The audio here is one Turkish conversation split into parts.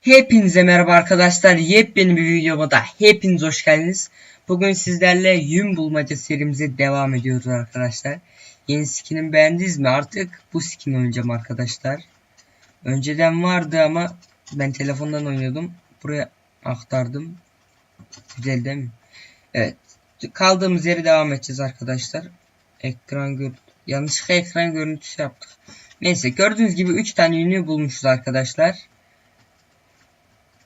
Hepinize merhaba arkadaşlar. Yepyeni bir videoma da hepiniz hoş geldiniz. Bugün sizlerle yün bulmaca serimize devam ediyoruz arkadaşlar. Yeni skinimi beğendiniz mi? Artık bu skin oynayacağım arkadaşlar. Önceden vardı ama ben telefondan oynuyordum. Buraya aktardım. Güzel değil mi? Evet. Kaldığımız yere devam edeceğiz arkadaşlar. Ekran gör yanlışlıkla ekran görüntüsü yaptık. Neyse gördüğünüz gibi 3 tane yünü bulmuşuz arkadaşlar.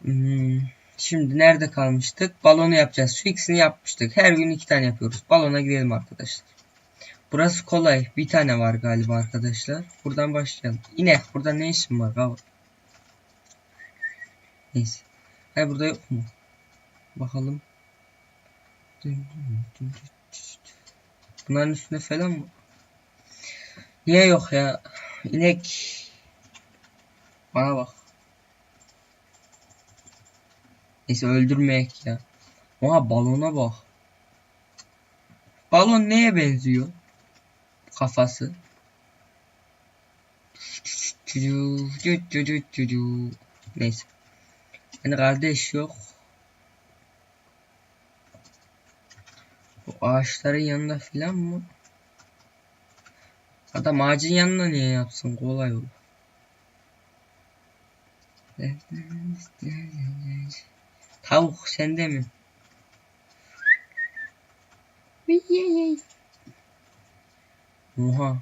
Hmm, Şimdi nerede kalmıştık? Balonu yapacağız. Şu ikisini yapmıştık. Her gün iki tane yapıyoruz. Balona gidelim arkadaşlar. Burası kolay. Bir tane var galiba arkadaşlar. Buradan başlayalım. İnek burada ne işin var? Abi? Neyse. Hayır burada yok mu? Bakalım. Bunların üstünde falan mı? Niye yok ya? İnek. Bana bak. Neyse öldürmeyek ya. Oha balona bak. Balon neye benziyor? Kafası. Neyse. Yani kardeş yok. Bu ağaçların yanında filan mı? Adam ağacın yanına niye yapsın? Kolay olur. Tavuk sende mi? Oha.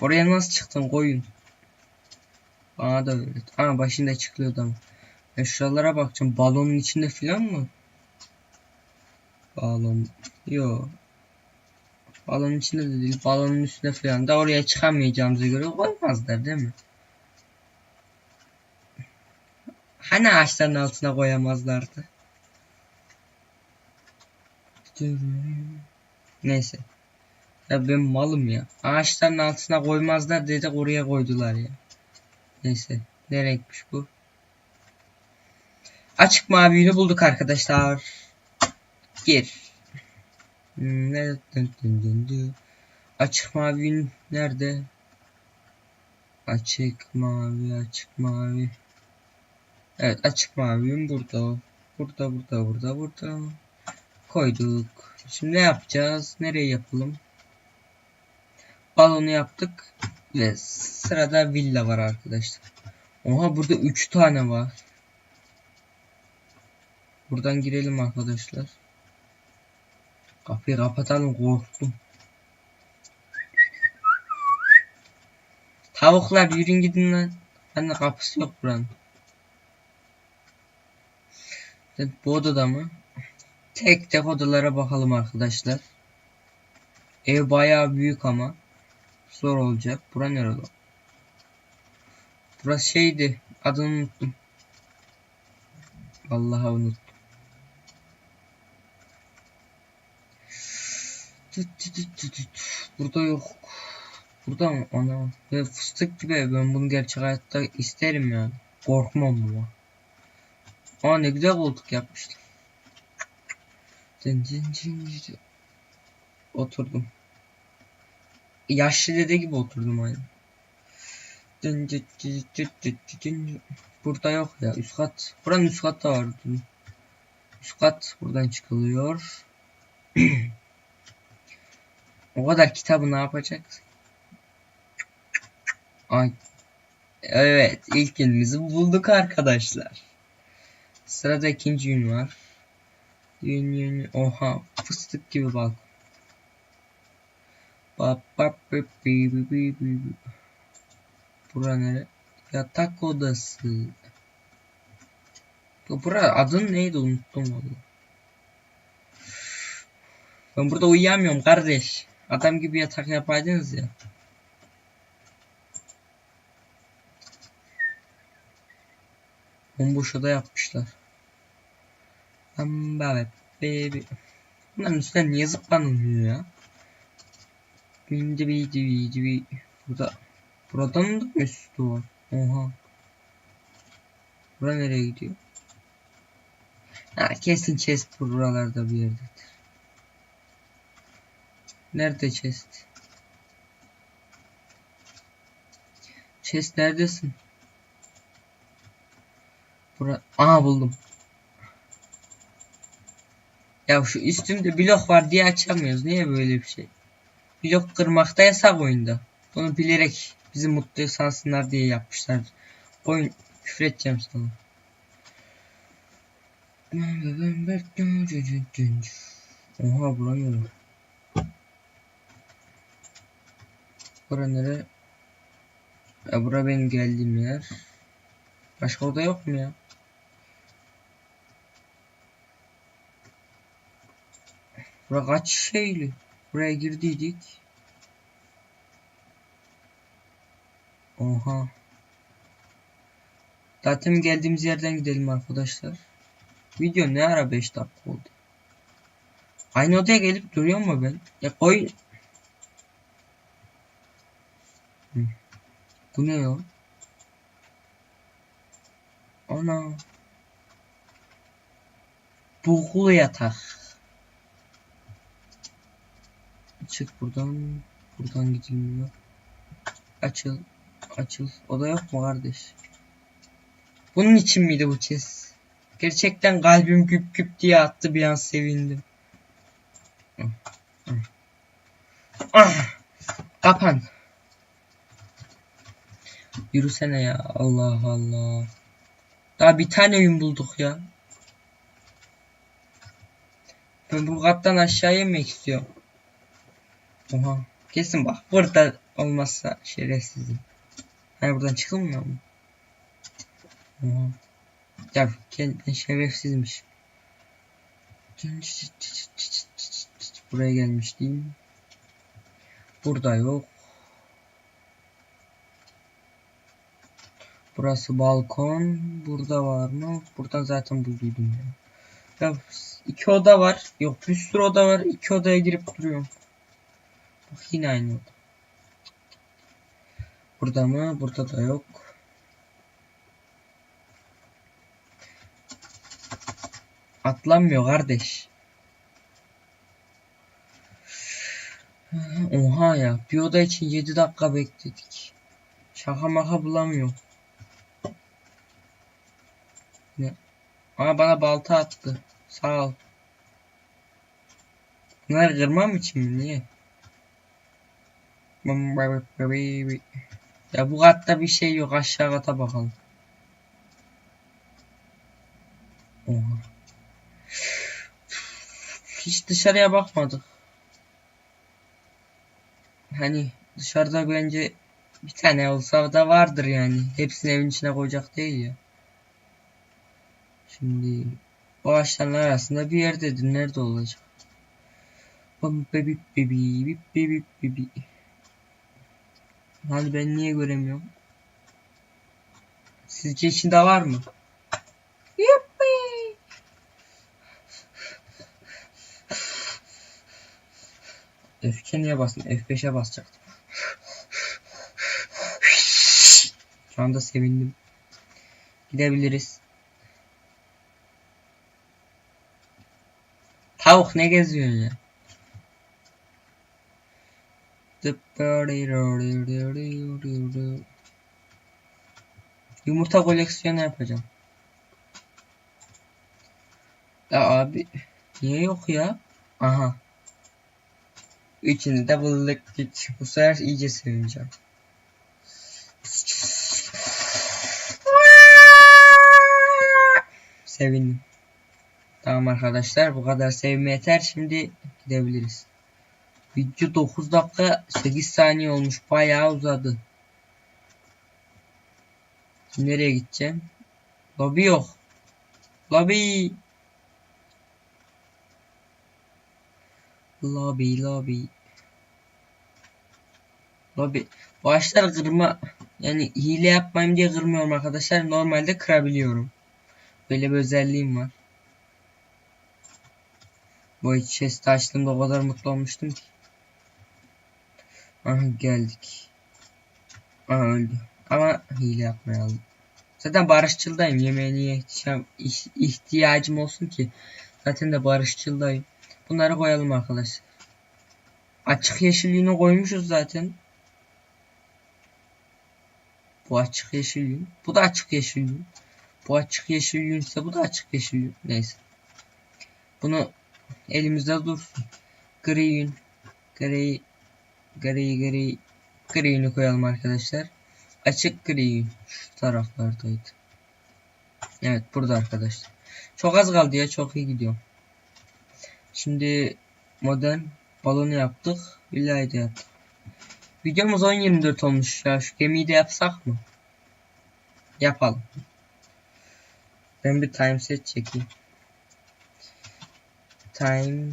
Oraya nasıl çıktın koyun? Bana da öğret. Aa başında çıkıyordu ama. Ben şuralara bakacağım. Balonun içinde filan mı? Balon. Yo. Balonun içinde de değil. Balonun üstünde filan da oraya çıkamayacağımıza göre koymazlar değil mi? Hani ağaçların altına koyamazlardı? Neyse. Ya ben malım ya. Ağaçların altına koymazlar dedik oraya koydular ya. Neyse. Ne bu? Açık mavi yünü bulduk arkadaşlar. Gir. Açık mavi nerede? Açık mavi, açık mavi. Evet açık mavi yün burada. Burada, burada, burada, burada. Koyduk. Şimdi ne yapacağız? Nereye yapalım? Balonu yaptık. Ve sırada villa var arkadaşlar. Oha burada 3 tane var. Buradan girelim arkadaşlar. Kapıyı kapatalım korktum. Tavuklar yürün gidin lan. Hani kapısı yok buranın. Evet, bu odada mı? Tek tek odalara bakalım arkadaşlar. Ev bayağı büyük ama. Zor olacak. Bura nerede? Burası şeydi. Adını unuttum. Vallahi unuttum. Tüt tüt tüt tüt. Burada yok. Burada mı? Ana. Ve fıstık gibi ben bunu gerçek hayatta isterim yani. Korkmam ama. Aa ne güzel koltuk dın. Oturdum. Yaşlı dede gibi oturdum aynı. Burada yok ya üst kat. Buranın üst katta var. Dün. Üst kat buradan çıkılıyor. o kadar kitabı ne yapacak? Ay. Evet ilk günümüzü bulduk arkadaşlar. Sırada ikinci yün var. Yün yün oha fıstık gibi bak. Bura nere? Yatak odası. Bu Bura adın neydi unuttum valla. Ben burada uyuyamıyorum kardeş. Adam gibi yatak yapaydınız ya. Bomboş oda yapmışlar. Amba baby. Bunların üstüne niye zıplanılmıyor ya? Bindi bindi bindi bindi. Burada. Buradan da mı üstü var? Oha. Bura nereye gidiyor? Ha kesin chest buralarda bir yerdedir. Nerede chest? Chest neredesin? Bura Aha buldum. Ya şu üstümde blok var diye açamıyoruz. Niye böyle bir şey? Blok kırmakta yasak oyunda. Bunu bilerek bizi mutlu sansınlar diye yapmışlar. Oyun küfür edeceğim sana. Oha bulamıyorum. Bura nere? Ya bura benim geldiğim yer. Başka oda yok mu ya? Bura kaç şeyli? Buraya girdiydik. Oha. Zaten geldiğimiz yerden gidelim arkadaşlar. Video ne ara 5 dakika oldu. Aynı odaya gelip duruyor mu ben? Ya koy. Bu ne ya? Ana. Bukulu yatak. Çık buradan. Buradan gidilmiyor. Açıl. Açıl. Oda yok mu kardeş? Bunun için miydi bu chest? Gerçekten kalbim güp güp diye attı bir an sevindim. Ah! Kapan. Yürüsene ya. Allah Allah. Daha bir tane yün bulduk ya. Ben bu kattan aşağı inmek istiyorum. Oha. Kesin bak. Burada olmazsa şerefsizim. Hani buradan çıkılmıyor mu? Oha. Ya kendin şerefsizmiş. Buraya gelmiştim. Burada yok. Burası balkon. Burada var mı? Buradan zaten bulduydum ya. Ya iki oda var. Yok bir sürü oda var. İki odaya girip duruyorum. Bak yine aynı oda. Burada mı? Burada da yok. Atlanmıyor kardeş. Oha ya. Bir oda için 7 dakika bekledik. Şaka maka bulamıyor. Ne? Aa bana balta attı. Sağ ol. Bunlar kırmam için mi? Niye? Ya bu katta bir şey yok. Aşağı kata bakalım. Hiç dışarıya bakmadık. Hani dışarıda bence bir tane olsa da vardır yani. Hepsini evin içine koyacak değil ya. Şimdi o ağaçların arasında bir yerdedir. Nerede olacak? Bebi bebi bebi bebi. Hani ben niye göremiyorum? Sizce içinde var mı? Yuppi. F2'ye niye bastım? F5'e basacaktım. Şu anda sevindim. Gidebiliriz. Tavuk ne geziyorsun ya? Yumurta koleksiyonu yapacağım. Ya abi niye yok ya? Aha. Üçünü de bulduk git. Bu sefer iyice sevineceğim. Sevindim. Tamam arkadaşlar bu kadar sevme yeter. Şimdi gidebiliriz. Video 9 dakika 8 saniye olmuş. Bayağı uzadı. Şimdi nereye gideceğim? Lobi yok. Lobi. Lobi lobi. Lobi. Bu ağaçlar kırma yani hile yapmayayım diye kırmıyorum arkadaşlar. Normalde kırabiliyorum. Böyle bir özelliğim var. Bu chest açtığımda o kadar mutlu olmuştum ki. Aha geldik. Aha öldü. Ama hile yapmayalım. Zaten barışçıldayım. Yemeğe ihtiyacım olsun ki. Zaten de barışçıldayım. Bunları koyalım arkadaşlar. Açık yeşilliğini koymuşuz zaten. Bu açık yeşilliğin. Bu da açık yeşilliğin. Bu açık yeşil yünse bu da açık yeşil yün. Neyse. Bunu elimizde dursun. Gri yün. Gri gri gri gri yünü koyalım arkadaşlar. Açık gri. Şu taraflardaydı. Evet burada arkadaşlar. Çok az kaldı ya çok iyi gidiyor. Şimdi modern balonu yaptık. Villayı da yaptık. Videomuz 10.24 olmuş ya. Şu gemiyi de yapsak mı? Yapalım. Ben bir time set çekeyim. Time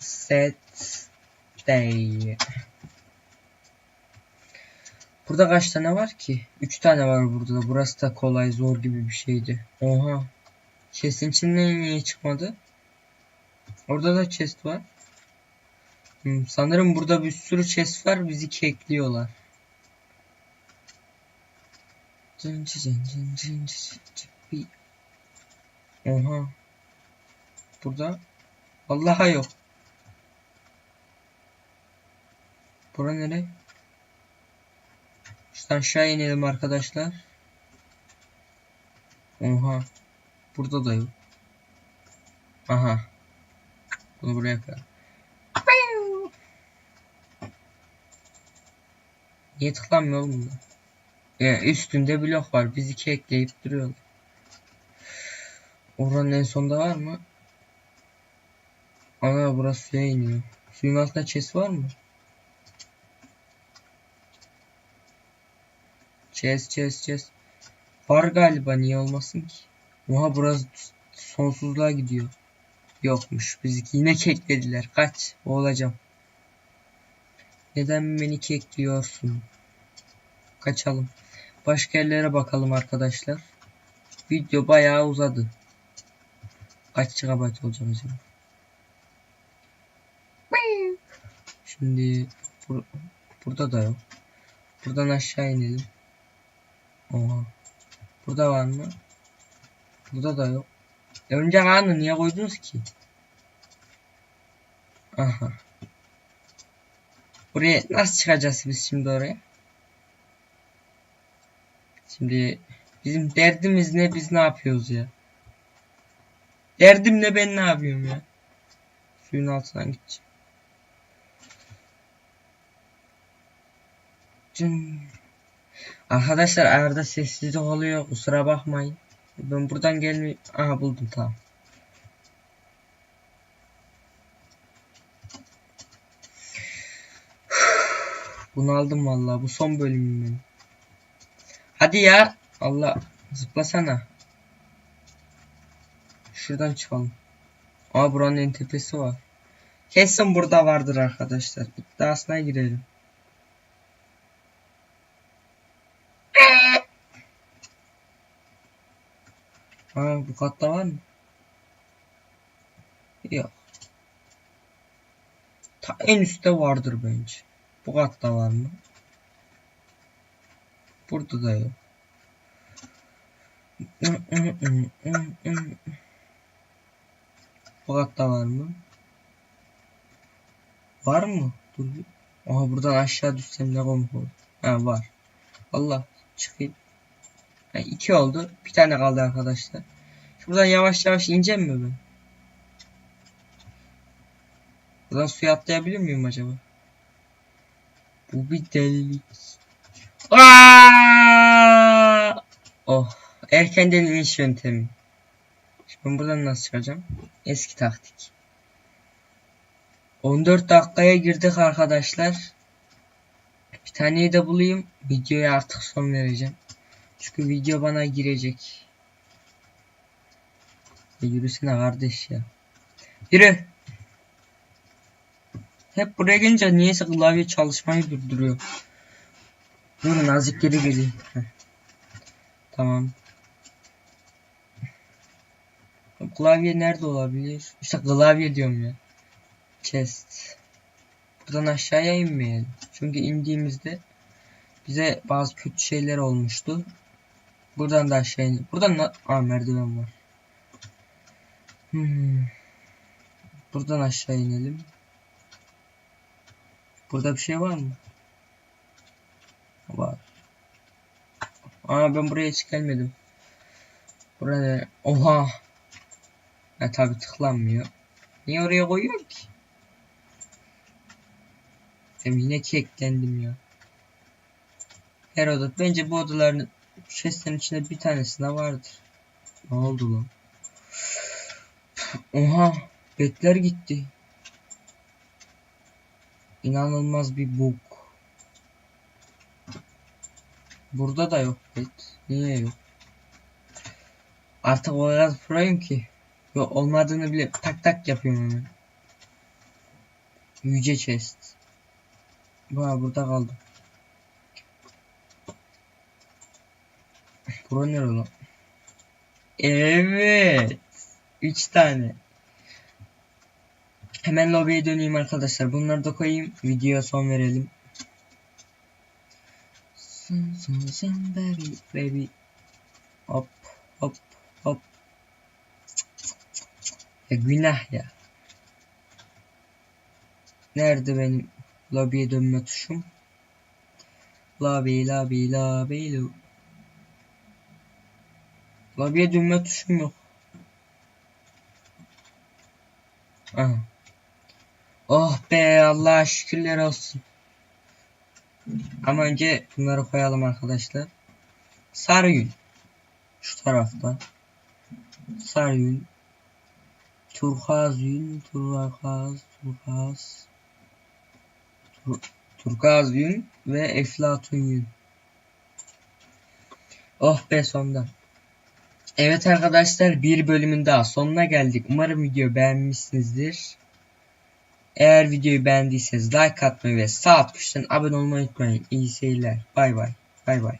set day. Burada kaç tane var ki? 3 tane var burada da. Burası da kolay zor gibi bir şeydi. Oha. Chest'in içinden niye çıkmadı? Orada da chest var. Hmm, sanırım burada bir sürü chest var. Bizi kekliyorlar. Oha. Burada. Vallahi yok. Bura nere? Aşağı inelim arkadaşlar. Oha. Burada da yok. Aha. Bunu buraya koyalım. Niye tıklanmıyor oğlum bunda? Ya üstünde blok var. Bizi kekleyip duruyor. Oranın en sonunda var mı? Ana burası suya iniyor. Suyun altında chest var mı? Chest chest chest. Var galiba niye olmasın ki? Oha burası sonsuzluğa gidiyor. Yokmuş. Bizi yine keklediler. Kaç. Boğulacağım. Neden beni kekliyorsun? Kaçalım. Başka yerlere bakalım arkadaşlar. Video bayağı uzadı. Kaç GB olacak acaba? Şimdi bur burada da yok. Buradan aşağı inelim. Oha. Burada var mı? Burada da yok. E Örümcek ağını niye koydunuz ki? Aha. Buraya nasıl çıkacağız biz şimdi oraya? Şimdi bizim derdimiz ne biz ne yapıyoruz ya? Derdim ne ben ne yapıyorum ya? Suyun altından gideceğim. Cın. Arkadaşlar arada sessizlik oluyor kusura bakmayın. Ben buradan gelmiyor. Aha buldum tamam. Bunu aldım vallahi bu son bölümüm benim. Hadi ya. Allah zıplasana. Şuradan çıkalım. Aa buranın en tepesi var. Kesin burada vardır arkadaşlar. İddiasına girelim. Aa bu katta var mı? Yok. Ta en üstte vardır bence. Bu katta var mı? Burada da yok. Bu katta var mı? Var mı? Dur. Aha buradan aşağı düşsem ne komik olur. Ha var. Allah çıkayım. Ha, iki oldu. Bir tane kaldı arkadaşlar. Şuradan yavaş yavaş ineceğim mi ben? Buradan suya atlayabilir miyim acaba? Bu bir delilik. Aa! Oh. Erkenden iniş yöntemi. Şimdi ben buradan nasıl çıkacağım? Eski taktik. 14 dakikaya girdik arkadaşlar. Bir taneyi de bulayım. Videoya artık son vereceğim. Çünkü video bana girecek. Ya yürüsene kardeş ya. Yürü. Hep buraya gelince niyeyse klavye çalışmayı durduruyor. Durun azıcık geri. Heh. Tamam. Klavye nerede olabilir? İşte klavye diyorum ya. Chest. Buradan aşağıya inmeyelim. Çünkü indiğimizde bize bazı kötü şeyler olmuştu. Buradan da aşağı in. Buradan da Aa, merdiven var. Hmm. Buradan aşağı inelim. Burada bir şey var mı? Var. Aa ben buraya hiç gelmedim. Burada oha. Ha tabi tıklanmıyor. Niye oraya koyuyor ki? Hem yine keklendim ya. Her oda bence bu odaların chest'in içinde bir tanesinde vardır. Ne oldu lan? Oha, betler gitti. İnanılmaz bir bug. Burada da yok bet. Niye yok? Artık o kadar proyum ki. Yok olmadığını bile tak tak yapıyorum hemen. Yüce chest. Bana burada kaldım. Bura nere lan? Evet. 3 tane. Hemen lobiye döneyim arkadaşlar. Bunları da koyayım. Videoya son verelim. Son son son baby baby. Hop hop hop. Ya günah ya. Nerede benim lobiye dönme tuşum? Lobby lobby lobby lo. Lobiye dönme tuşum yok. Aha. Oh be Allah'a şükürler olsun. Ama önce bunları koyalım arkadaşlar. Sarı yün. Şu tarafta. Sarı yün. Turkuaz yün. Turkuaz. Turkuaz. Tur turkuaz yün ve eflatun yün. Oh be sonunda. Evet arkadaşlar bir bölümün daha sonuna geldik. Umarım video beğenmişsinizdir. Eğer videoyu beğendiyseniz like atmayı ve sağ tuştan abone olmayı unutmayın. İyi seyirler. Bay bay. Bay bay.